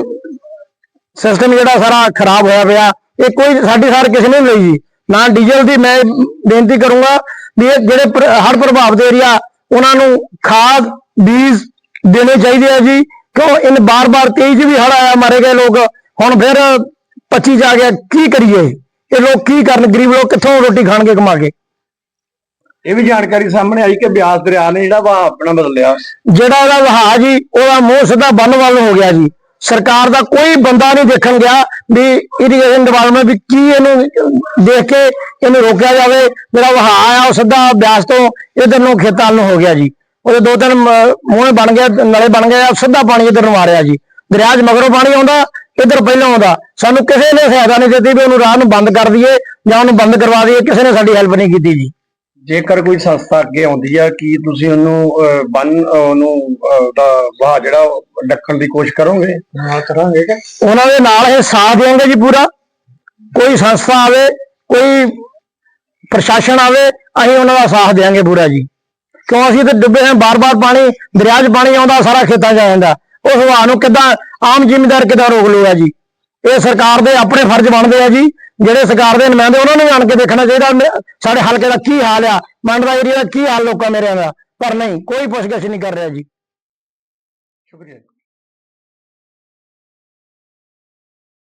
Speaker 13: ਸਿਸਟਮ ਜਿਹੜਾ ਸਾਰਾ ਖਰਾਬ ਹੋਇਆ ਪਿਆ। ਇਹ ਕੋਈ ਸਾਡੀ ਸਾਰ ਕਿਸੇ ਨੇ ਲਈ ਜੀ। ਨਾ ਡੀਜ਼ਲ ਦੀ ਮੈਂ ਬੇਨਤੀ ਕਰੂੰਗਾ ਵੀ ਇਹ ਜਿਹੜੇ ਪ੍ਰ- ਹੜ੍ਹ ਪ੍ਰਭਾਵਿਤ ਏਰੀਆ ਉਹਨਾਂ ਨੂੰ ਖਾਦ, ਬੀਜ ਦੇਣੇ ਚਾਹੀਦੇ ਆ ਜੀ। ਕਿਉਂ? ਇਨ ਬਾਰ-ਬਾਰ 23 ਚ ਵੀ ਹੜ ਆਇਆ, ਮਾਰੇ ਗਏ ਲੋਕ। ਹੁਣ ਫਿਰ 25 ਚ ਆ ਗਿਆ। ਕੀ ਕਰੀਏ? ਇਹ ਲੋਕ ਕੀ ਕਰਨ? ਗਰੀਬ ਲੋਕ ਕਿੱਥੋਂ ਰੋਟੀ ਖਾਣਗੇ, ਕਮਾ ਕੇ?
Speaker 10: ਇਹ ਵੀ ਜਾਣਕਾਰੀ ਸਾਹਮਣੇ ਆਈ ਕਿ ਬਿਆਸ ਦਰਿਆ ਨੇ ਜਿਹੜਾ ਵਾ ਆਪਣਾ ਬਦਲਿਆ।
Speaker 13: ਜਿਹੜਾ ਉਹਦਾ ਵਹਾਅ ਜੀ, ਉਹਦਾ ਮੂੰਹ ਸਿੱਧਾ ਬੰਨ ਵੱਲ ਹੋ ਗਿਆ ਜੀ। ਸਰਕਾਰ ਦਾ ਕੋਈ ਬੰਦਾ ਨਹੀਂ ਦੇਖਣ ਗਿਆ ਵੀ ਇਰੀਗੇਸ਼ਨ ਡਿਪਾਰਟਮੈਂਟ ਵੀ ਕੀ ਇਹਨੂੰ ਦੇਖ ਕੇ ਇਹਨੂੰ ਰੋਕਿਆ ਜਾਵੇ। ਜਿਹੜਾ ਵਹਾਅ ਆ ਉਹ ਸਿੱਧਾ ਬਿਆਸ ਤੋਂ ਇਧਰ ਨੂੰ ਖੇਤਾਂ ਨੂੰ ਹੋ ਗਿਆ ਜੀ। ਉਹਦੇ ਦੋ ਤਿੰਨ ਮ- ਮੂੰਹ ਬਣ ਗਏ ਨਲੇ ਬਣ ਗਏ ਆ, ਸਿੱਧਾ ਪਾਣੀ ਇਧਰ ਨੂੰ ਆ ਰਿਹਾ ਜੀ। ਦਰਿਆ 'ਚ ਮਗਰੋਂ ਪਾਣੀ ਆਉਂਦਾ, ਇਧਰ ਪਹਿਲਾਂ ਆਉਂਦਾ। ਸਾਨੂੰ ਕਿਸੇ ਨੇ ਸਹਾਇਤਾ ਨਹੀਂ ਦਿੱਤੀ ਵੀ ਉਹਨੂੰ ਰਾਹ ਨੂੰ ਬੰਦ ਕਰ ਦਈਏ ਜਾਂ ਉਹਨੂੰ ਬੰਦ ਕਰਵਾ ਦਈਏ, ਕਿਸੇ ਨੇ ਸਾਡੀ ਹੈਲਪ ਨਹੀਂ ਕੀਤੀ ਜੀ।
Speaker 10: ਜੇਕਰ ਕੋਈ ਸੰਸਥਾ ਅੱਗੇ ਆਉਂਦੀ ਆ ਕੀ ਤੁਸੀਂ ਉਹਨੂੰ ਬੰਨ ਉਹਨੂੰ ਦਾ ਵਾਹ ਜਿਹੜਾ ਡੱਕਣ ਦੀ ਕੋਸ਼ਿਸ਼ ਕਰੋਗੇ? ਹਾਂ ਕਰਾਂਗੇ ਕਿ?
Speaker 13: ਉਹਨਾਂ ਦੇ ਨਾਲ ਇਹ ਸਾਥ ਦੇਣਗੇ ਜੀ ਪੂਰਾ। ਕੋਈ ਸੰਸਥਾ ਆਵੇ ਕੋਈ ਪ੍ਰਸ਼ਾਸਨ ਆਵੇ ਅਸੀਂ ਉਹਨਾਂ ਦਾ ਸਾਥ ਦੇਵਾਂਗੇ ਪੂਰਾ ਜੀ। ਕਿਉਂ ਅਸੀਂ ਤੇ ਡੁੱਬੇ ਹਾਂ ਬਾਰ-ਬਾਰ ਪਾਣੀ ਦਰਿਆ 'ਚ ਪਾਣੀ ਆਉਂਦਾ ਸਾਰਾ ਖੇਤਾਂ 'ਚ ਆ ਜਾਂਦਾ। ਉਸ ਹਵਾ ਨੂੰ ਕਿੱਦਾਂ ਆਮ ਜ਼ਿਮੀਂਦਾਰ ਕਿੱਦਾਂ ਰੋਕ ਲੂਗਾ ਜੀ? ਇਹ ਸਰਕਾਰ ਦੇ ਆਪਣੇ ਫਰਜ਼ ਬਣਦੇ ਆ ਜੀ। ਜਿਹੜੇ ਸਰਕਾਰ ਦੇ ਨੁਮਾਇੰਦੇ ਉਹਨਾਂ ਨੂੰ ਆਣ ਕੇ ਦੇਖਣਾ ਚਾਹੀਦਾ ਸਾਡੇ ਹਲਕੇ ਦਾ ਕੀ ਹਾਲ ਆ, ਮੰਡ ਦਾ ਏਰੀਆ ਦਾ ਕੀ ਹਾਲ ਲੋਕਾਂ ਮੇਰਿਆਂ ਦਾ ਪਰ ਨਹੀਂ, ਕੋਈ ਪੁੱਛਗਿੱਛ ਨਹੀਂ ਕਰ ਰਿਹਾ ਜੀ।
Speaker 10: ਸ਼ੁਕਰੀਆ